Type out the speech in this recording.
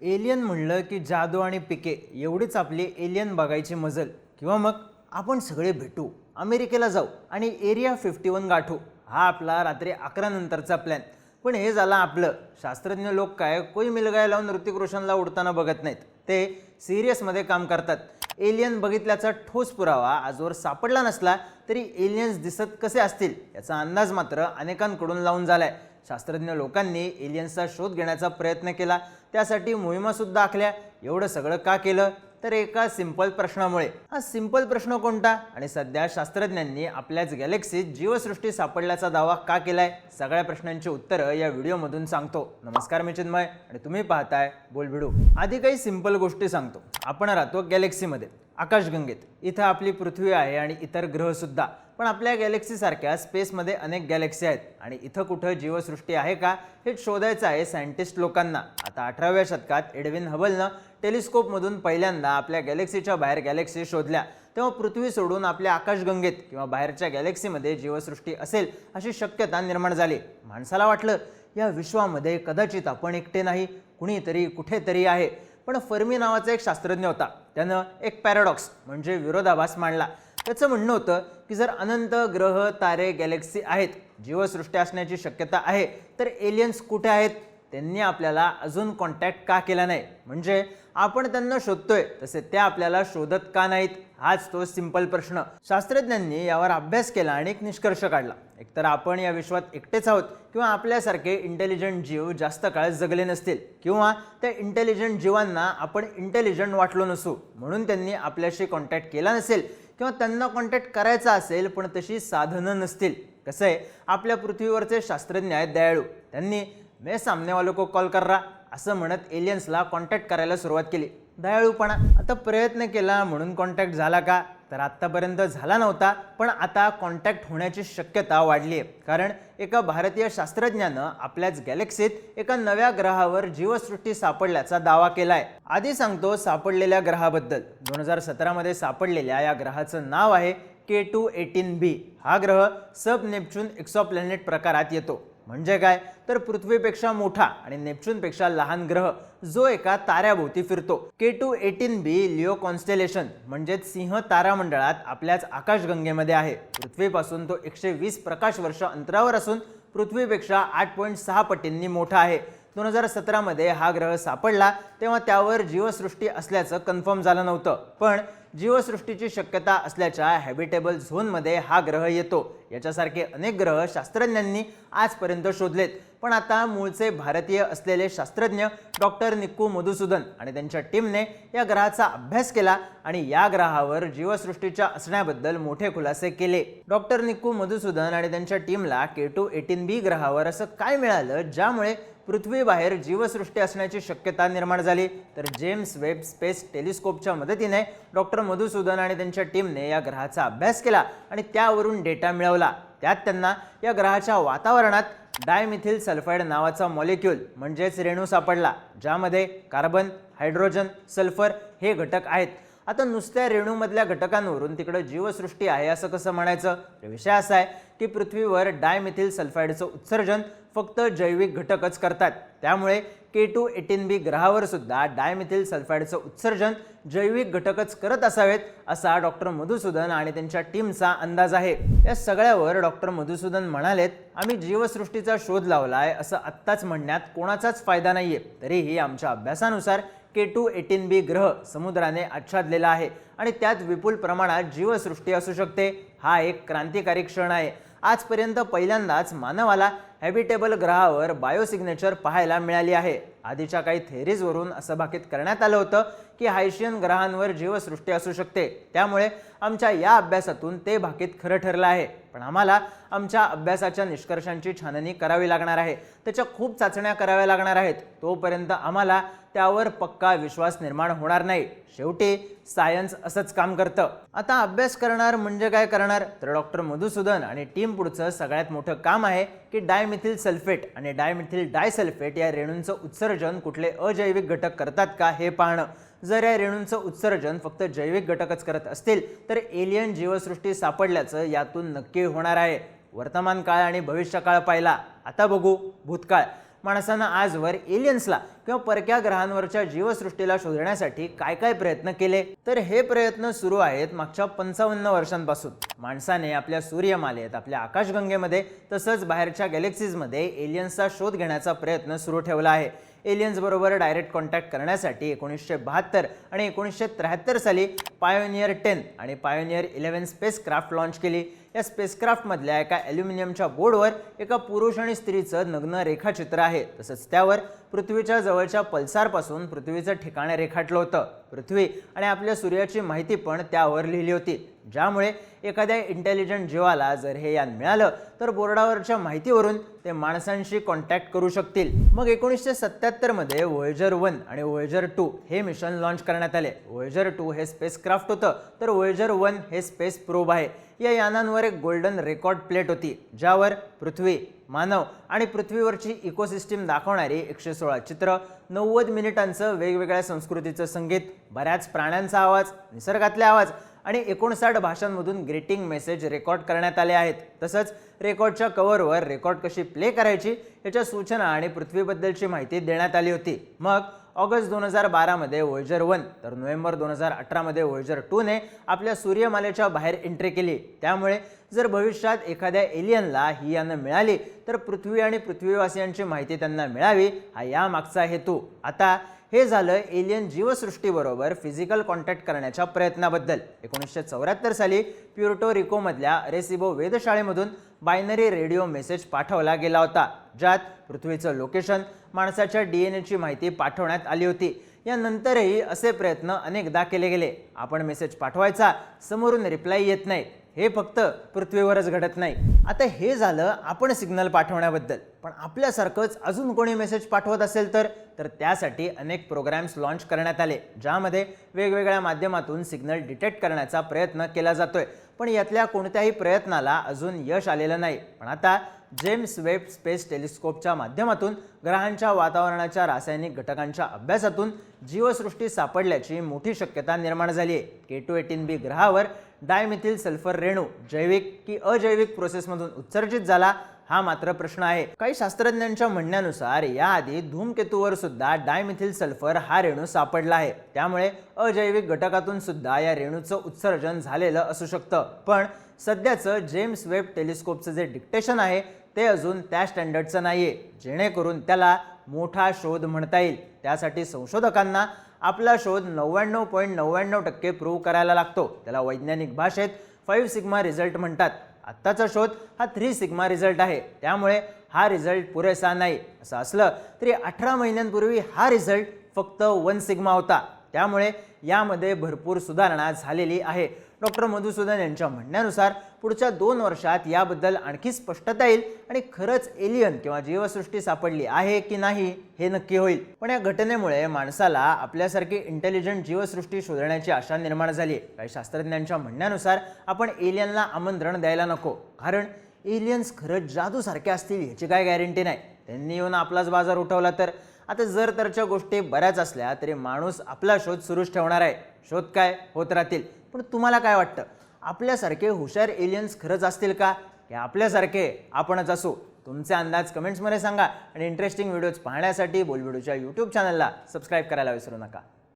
Alien म्हणलं की जादू आणि पिके एवढीच आपली एलियन बघायची मजल. किंवा मग आपण सगळे भेटू अमेरिकेला जाऊ आणि एरिया फिफ्टी वन गाठू हा आपला रात्री अकरा नंतरचा प्लॅन पण हे झालं आपलं. शास्त्रज्ञ लोक काय कोई मिलगाय लावून ऋतिक रोशनला उडताना बघत नाहीत. ते सिरियसमध्ये काम करतात. एलियन बघितल्याचा ठोस पुरावा आजवर सापडला नसला तरी एलियन्स दिसत कसे असतील याचा अंदाज मात्र अनेकांकडून लावून झालाय. शास्त्रज्ञ लोकांनी एलियन्सचा शोध घेण्याचा प्रयत्न केला. त्यासाठी मोहिमासुद्धा आखल्या. एवढं सगळं का केलं? तर एका सिंपल प्रश्नामुळे. हा सिंपल प्रश्न कोणता? आणि सध्या शास्त्रज्ञांनी आपल्याच गॅलेक्सीत जीवसृष्टी सापडल्याचा दावा का केलाय? सगळ्या प्रश्नांची उत्तरं या व्हिडिओमधून सांगतो. नमस्कार मी चिन्मय. आणि तुम्ही पाहताय बोलभिडू आधी काही सिंपल गोष्टी सांगतो. आपण राहतो गॅलेक्सीमध्ये आकाशगंगेत. इथं आपली पृथ्वी आहे आणि इतर ग्रहसुद्धा. पण आपल्या गॅलेक्सीसारख्या स्पेसमध्ये अनेक गॅलेक्सी आहेत. आणि इथं कुठं जीवसृष्टी आहे का हे शोधायचं आहे सायंटिस्ट लोकांना. आता अठराव्या शतकात एडविन हबलनं टेलिस्कोपमधून पहिल्यांदा आपल्या गॅलेक्सीच्या बाहेर गॅलेक्सी शोधल्या. तेव्हा पृथ्वी सोडून आपल्या आकाशगंगेत किंवा बाहेरच्या गॅलेक्सीमध्ये जीवसृष्टी असेल अशी शक्यता निर्माण झाली. माणसाला वाटलं या विश्वामध्ये कदाचित आपण एकटे नाही कुणीतरी कुठेतरी आहे. पण फर्मी नावाचा एक शास्त्रज्ञ होता. त्यानं एक पॅराडॉक्स म्हणजे विरोधाभास मांडला. त्याचं म्हणणं होतं की जर अनंत ग्रह तारे गॅलेक्सी आहेत जीवसृष्टी असण्याची शक्यता आहे तर एलियन्स कुठे आहेत? त्यांनी आपल्याला अजून कॉन्टॅक्ट का केला नाही? म्हणजे आपण त्यांना शोधतोय तसे त्या आपल्याला शोधत का नाहीत? हाच तो सिंपल प्रश्न. शास्त्रज्ञांनी यावर अभ्यास केला आणि एक निष्कर्ष काढला. एकतर आपण या विश्वात एकटेच आहोत किंवा आपल्यासारखे इंटेलिजंट जीव जास्त काळ जगले नसतील किंवा त्या इंटेलिजंट जीवांना आपण इंटेलिजंट वाटलो नसू म्हणून त्यांनी आपल्याशी कॉन्टॅक्ट केला नसेल किंवा त्यांना कॉन्टॅक्ट करायचा असेल पण तशी साधनं नसतील. कसं आहे? आपल्या पृथ्वीवरचे शास्त्रज्ञ आहेत दयाळू. त्यांनी मे सामनेवालो को कॉल कर रहा. असं म्हणत एलियन्सला कॉन्टॅक्ट करायला सुरुवात केली. दयाळूपणा. आता प्रयत्न केला म्हणून कॉन्टॅक्ट झाला का? तर आत्तापर्यंत झाला नव्हता पण आता कॉन्टॅक्ट होण्याची शक्यता वाढली आहे कारण एका भारतीय शास्त्रज्ञानं आपल्याच गॅलेक्सीत एका नव्या ग्रहावर जीवसृष्टी सापडल्याचा दावा केला आहे आधी सांगतो सापडलेल्या ग्रहाबद्दल. दोन हजार सतरामध्ये सापडलेल्या या ग्रहाचं नाव आहे के टू एटीन बी. हा ग्रह सब नेपच्यून एक्सॉप्लॅनेट प्रकारात येतो. म्हणजे काय? तर पृथ्वीपेक्षा मोठा आणि नेपच्यूनपेक्षा लहान ग्रह जो एका ताऱ्याभोवती फिरतो. K two eighteen B Leo constellation म्हणजेच सिंह तारामंडळात आपल्याच आकाशगंगेमध्ये आहे. पृथ्वीपासून तो एकशे वीस प्रकाश वर्ष अंतरावर असून पृथ्वीपेक्षा आठ पॉईंट सहा पटींनी मोठा आहे. दोन हजार सतरामध्ये हा ग्रह सापडला तेव्हा त्यावर जीवसृष्टी असल्याचं कन्फर्म झालं नव्हतं. पण जीवसृष्टीची शक्यता असल्याच्या हॅबिटेबल झोनमध्ये हा ग्रह येतो. याच्यासारखे अनेक ग्रह शास्त्रज्ञांनी आजपर्यंत शोधलेत. पण आता मूळचे भारतीय असलेले शास्त्रज्ञ डॉक्टर निक्कू मधुसूदन आणि त्यांच्या टीमने या ग्रहाचा अभ्यास केला आणि या ग्रहावर जीवसृष्टीच्या असण्याबद्दल मोठे खुलासे केले. डॉक्टर निक्कू मधुसूदन आणि त्यांच्या टीमला के टू एटीन बी ग्रहावर असं काय मिळालं ज्यामुळे पृथ्वीबाहेर जीवसृष्टी असण्याची शक्यता निर्माण झाली? तर जेम्स वेब स्पेस टेलिस्कोपच्या मदतीने डॉक्टर मधुसूदन आणि त्यांच्या टीमने या ग्रहाचा अभ्यास केला आणि त्यावरून डेटा मिळवला. त्यात त्यांना या ग्रहाच्या वातावरणात डायमिथिल सल्फाईड नावाचा मॉलिक्यूल म्हणजेच रेणू सापडला ज्यामध्ये कार्बन हायड्रोजन सल्फर हे घटक आहेत. आता नुसत्या रेणूमधल्या घटकांवरून तिकडं जीवसृष्टी आहे असं कसं म्हणायचं? विषय असा आहे की पृथ्वीवर डायमिथिल सल्फाईडचं उत्सर्जन फक्त जैविक घटकच करतात. त्यामुळे के टू एटीन बी ग्रहावर सुद्धा डायमिथिल सल्फाईडचं उत्सर्जन जैविक घटकच करत असावेत असा डॉक्टर मधुसूदन आणि त्यांच्या टीमचा अंदाज आहे. या सगळ्यावर डॉक्टर मधुसूदन म्हणालेत आम्ही जीवसृष्टीचा शोध लावलाय असं आत्ताच म्हणण्यात कोणाचाच फायदा नाहीये. तरीही आमच्या अभ्यासानुसार के टू एटीन बी ग्रह समुद्राने आच्छादलेला आहे आणि त्यात विपुल प्रमाणात जीवसृष्टी असू शकते. हा एक क्रांतिकारी क्षण आहे. आजपर्यंत पहिल्यांदाच मानवाला हॅबिटेबल ग्रहावर बायोसिग्नेचर पाहायला मिळाली आहे. आधीच्या काही थेरीजवरून असं भाकीत करण्यात आलं होतं की हायशियन ग्रहांवर जीवसृष्टी असू शकते. त्यामुळे आमच्या या अभ्यासातून ते भाकीत खरं ठरलं आहे. पण आम्हाला आमच्या अभ्यासाच्या निष्कर्षांची छाननी करावी लागणार आहे. त्याच्या खूप चाचण्या कराव्या लागणार आहेत. तोपर्यंत आम्हाला त्यावर पक्का विश्वास निर्माण होणार नाही. शेवटी सायन्स असंच काम करतं. आता अभ्यास करणार म्हणजे काय करणार? तर डॉक्टर मधुसूदन आणि टीम पुढचं सगळ्यात मोठं काम आहे की डायमिथिल सल्फेट आणि डायमिथिल डायसल्फेट या रेणूंचं उत्सर्जन कुठले अजैविक घटक करतात का हे पाहणं. जर या रेणूंचं उत्सर्जन फक्त जैविक घटकच करत असतील तर एलियन जीवसृष्टी सापडल्याचं यातून नक्की होणार आहे. वर्तमान काळ आणि भविष्यकाळ पाहिला. आता बघू भूतकाळ. माणसानं आजवर एलियन्सला किंवा परक्या ग्रहांवरच्या जीवसृष्टीला शोधण्यासाठी काय काय प्रयत्न केले? तर हे प्रयत्न सुरू आहेत मागच्या पंचावन्न वर्षांपासून. माणसाने आपल्या सूर्यमालेत आपल्या आकाशगंगेमध्ये तसंच बाहेरच्या गॅलेक्सीजमध्ये एलियन्सचा शोध घेण्याचा प्रयत्न सुरू ठेवला आहे. एलियन्सबरोबर डायरेक्ट कॉन्टॅक्ट करण्यासाठी एकोणीसशे बहात्तर आणि एकोणीसशे त्र्याहत्तर साली पायोनियर टेन आणि पायोनियर इलेव्हन स्पेसक्राफ्ट लॉन्च केली. या स्पेसक्राफ्टमधल्या एका ॲल्युमिनियमच्या बोर्डवर एका पुरुष आणि स्त्रीचं नग्न रेखाचित्र आहे. तसंच त्यावर पृथ्वीच्या जवळच्या पल्सारपासून पृथ्वीचं ठिकाण रेखाटलं होतं. पृथ्वी आणि आपल्या सूर्याची माहिती पण त्यावर लिहिली होती. ज्यामुळे एखाद्या इंटेलिजंट जीवाला जर हे यान मिळालं तर बोर्डावरच्या माहितीवरून ते माणसांशी कॉन्टॅक्ट करू शकतील. मग एकोणीसशे सत्याहत्तरमध्ये वोयेजर वन आणि वोयेजर टू हे मिशन लॉन्च करण्यात आले. वोयेजर टू हे स्पेस क्राफ्ट होतं तर वोयेजर वन हे स्पेस प्रोब आहे. या यानांवर एक गोल्डन रेकॉर्ड प्लेट होती ज्यावर पृथ्वी मानव आणि पृथ्वीवरची इकोसिस्टीम दाखवणारी एकशे सोळा चित्र नव्वद मिनिटांचं वेगवेगळ्या संस्कृतीचं संगीत बऱ्याच प्राण्यांचा आवाज निसर्गातले आवाज आणि एकोणसाठ भाषांमधून ग्रीटिंग मेसेज रेकॉर्ड करण्यात आले आहेत. तसंच रेकॉर्डच्या कव्हरवर रेकॉर्ड कशी प्ले करायची याच्या सूचना आणि पृथ्वीबद्दलची माहिती देण्यात आली होती. मग ऑगस्ट दोन हजार बारामध्ये वोयजर वन तर नोव्हेंबर दोन हजार अठरामध्ये वोयजर टूने आपल्या सूर्यमालेच्या बाहेर एंट्री केली. त्यामुळे जर भविष्यात एखाद्या एलियनला ही यानं मिळाली तर पृथ्वी आणि पृथ्वीवासियांची माहिती त्यांना मिळावी हा यामागचा हेतू. आता हे झालं एलियन जीवसृष्टीबरोबर फिजिकल कॉन्टॅक्ट करण्याच्या प्रयत्नाबद्दल. एकोणीसशे चौऱ्याहत्तर साली प्युर्टो रिकोमधल्या रेसिबो वेधशाळेमधून बायनरी रेडिओ मेसेज पाठवला गेला होता ज्यात पृथ्वीचं लोकेशन माणसाच्या डी एन एची माहिती पाठवण्यात आली होती. यानंतरही असे प्रयत्न अनेकदा केले गेले. आपण मेसेज पाठवायचा समोरून रिप्लाय येत नाही. हे फक्त पृथ्वीवरच घडत नाही. आता हे झालं आपण सिग्नल पाठवण्याबद्दल. पण आपल्यासारखंच अजून कोणी मेसेज पाठवत असेल तर? तर त्यासाठी अनेक प्रोग्राम्स लॉन्च करण्यात आले ज्यामध्ये वेगवेगळ्या माध्यमातून सिग्नल डिटेक्ट करण्याचा प्रयत्न केला जातोय. पण यातल्या कोणत्याही प्रयत्नाला अजून यश आलेलं नाही. पण आता जेम्स वेब स्पेस टेलिस्कोपच्या माध्यमातून ग्रहांच्या वातावरणाच्या रासायनिक घटकांच्या अभ्यासातून जीवसृष्टी सापडल्याची मोठी शक्यता निर्माण झाली आहे के टू एटीन बी ग्रहावर डायमिथिल सल्फर रेणू जैविक की अजैविक प्रोसेसमधून उत्सर्जित झाला हा मात्र प्रश्न आहे. काही शास्त्रज्ञांच्या म्हणण्यानुसार याआधी धूमकेतूवर सुद्धा डायमिथिल सल्फर हा रेणू सापडला आहे. त्यामुळे अजैविक घटकातून सुद्धा या रेणूचं उत्सर्जन झालेलं असू शकतं. पण सध्याचं जेम्स वेब टेलिस्कोपचं जे डिक्टेशन आहे ते अजून त्या स्टँडर्डचं नाही आहे जेणेकरून त्याला मोठा शोध म्हणता येईल. त्यासाठी संशोधकांना आपला शोध नव्याण्णव पॉईंट नव्याण्णव टक्के प्रूव्ह करायला लागतो. त्याला वैज्ञानिक भाषेत फाईव्ह सिग्मा रिझल्ट म्हणतात. आत्ताचा शोध हा थ्री सिग्मा रिझल्ट आहे. त्यामुळे हा रिझल्ट पुरेसा नाही. असं असलं तरी अठरा महिन्यांपूर्वी हा रिझल्ट फक्त वन सिग्मा होता. त्यामुळे यामध्ये भरपूर सुधारणा झालेली आहे. डॉक्टर मधुसूदन यांच्या म्हणण्यानुसार पुढच्या दोन वर्षात याबद्दल आणखी स्पष्टता येईल आणि खरंच एलियन किंवा जीवसृष्टी सापडली आहे की नाही हे नक्की होईल. पण या घटनेमुळे माणसाला आपल्यासारखी इंटेलिजंट जीवसृष्टी शोधण्याची आशा निर्माण झाली काही शास्त्रज्ञांच्या म्हणण्यानुसार आपण एलियनला आमंत्रण द्यायला नको. कारण एलियन्स खरंच जादूसारखे असतील याची काय गॅरंटी नाही. त्यांनी येऊन आपलाच बाजार उठवला तर. आता जर तरच्या गोष्टी बऱ्याच असल्या तरी माणूस आपला शोध सुरूच ठेवणार आहे. शोध काय? होत राहतील. पण तुम्हाला काय वाटतं? आपल्यासारखे हुशार एलियन्स खरंच असतील का? की आपल्यासारखे आपणच असू. तुमचे अंदाज कमेंट्समध्ये सांगा. आणि इंटरेस्टिंग व्हिडिओज पाहण्यासाठी बोलविडूच्या यूट्यूब चॅनलला सबस्क्राईब करायला विसरू नका.